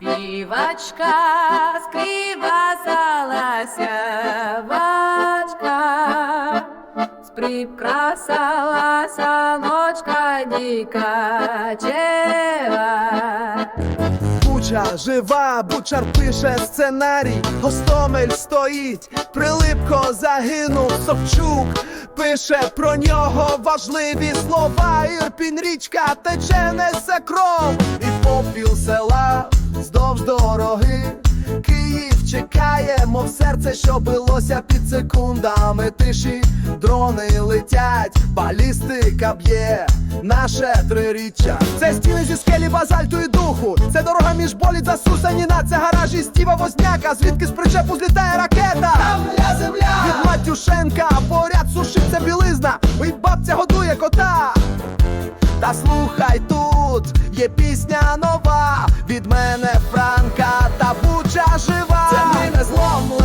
Співачка скривасалася бачка, сприкрасалася ночка дікачева. Буча жива, бучар пише сценарій, Гостомель стоїть, Прилипко загинув, Собчук пише про нього важливі слова. Ірпінь річка тече, несе кров, і попіл що билося під секундами тиші. Дрони летять, балістика б'є, наше триріччя. Це стіни зі скелі базальту і духу. Це дорога між боліт засусаніна. Це гаражі Стіва Возняка, звідки з причепу злітає ракета. Земля, земля! Від Матюшенка, поряд сушиться білизна. І бабця годує кота. Та слухай тут, є пісня нова від мене Франка та Буча жива. Це ми не зломлені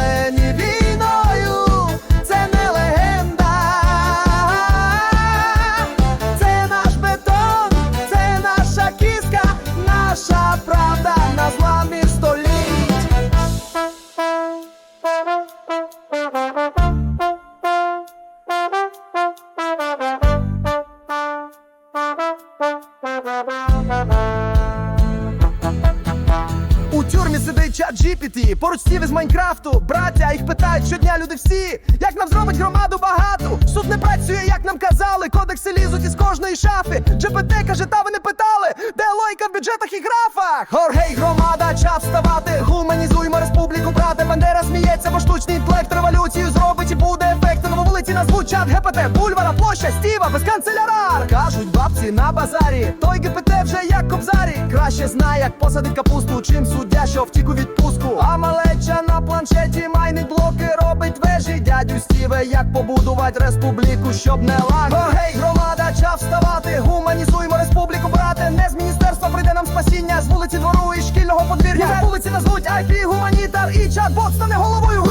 У тюрмі сидить чат GPT, поруч стів із Майнкрафту. Браття їх питають щодня люди всі. Як нам зробить громаду багату? Суд не працює, як нам казали. Кодекси лізуть із кожної шафи. GPT каже, та ви не питали, де логіка в бюджетах і графах? Горгей, громада, час вставати. Гуманізуємо республіку, брате. Бандера сміється, бо штучний інтелект революцію зробить і буде ефект. Нову вулиці назвуть чат ГПТ, бульвара, площа, стіва, без канцеляра. Кажуть бабці на базарі. Той ГПТ вже як кобзарі. Краще знає, як посадить капусту, чим суддя, що втік у відпустку. А малеча на планшеті майнить блоки, робить вежі. Дядю Стіве, як побудувати республіку, щоб не лаг. Гей, громада, час вставати. Гуманізуємо республіку, брате. Не з міністерства прийде нам спасіння. З вулиці двору і шкільного подвір'я. Вулиці назвуть IP, гуманітар і чат-бот стане головою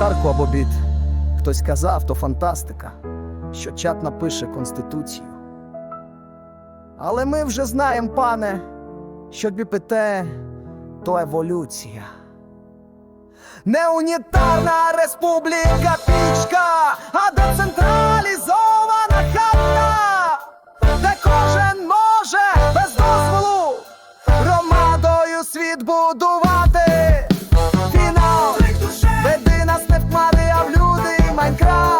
гуманітарку або бід. Хтось казав, то фантастика, що чат напише Конституцію. Але ми вже знаємо, пане, що біпите, то еволюція. не унітарна республіка пічка, а децентралізована хатка, де кожен може без дозволу громадою світ будувати. Minecraft.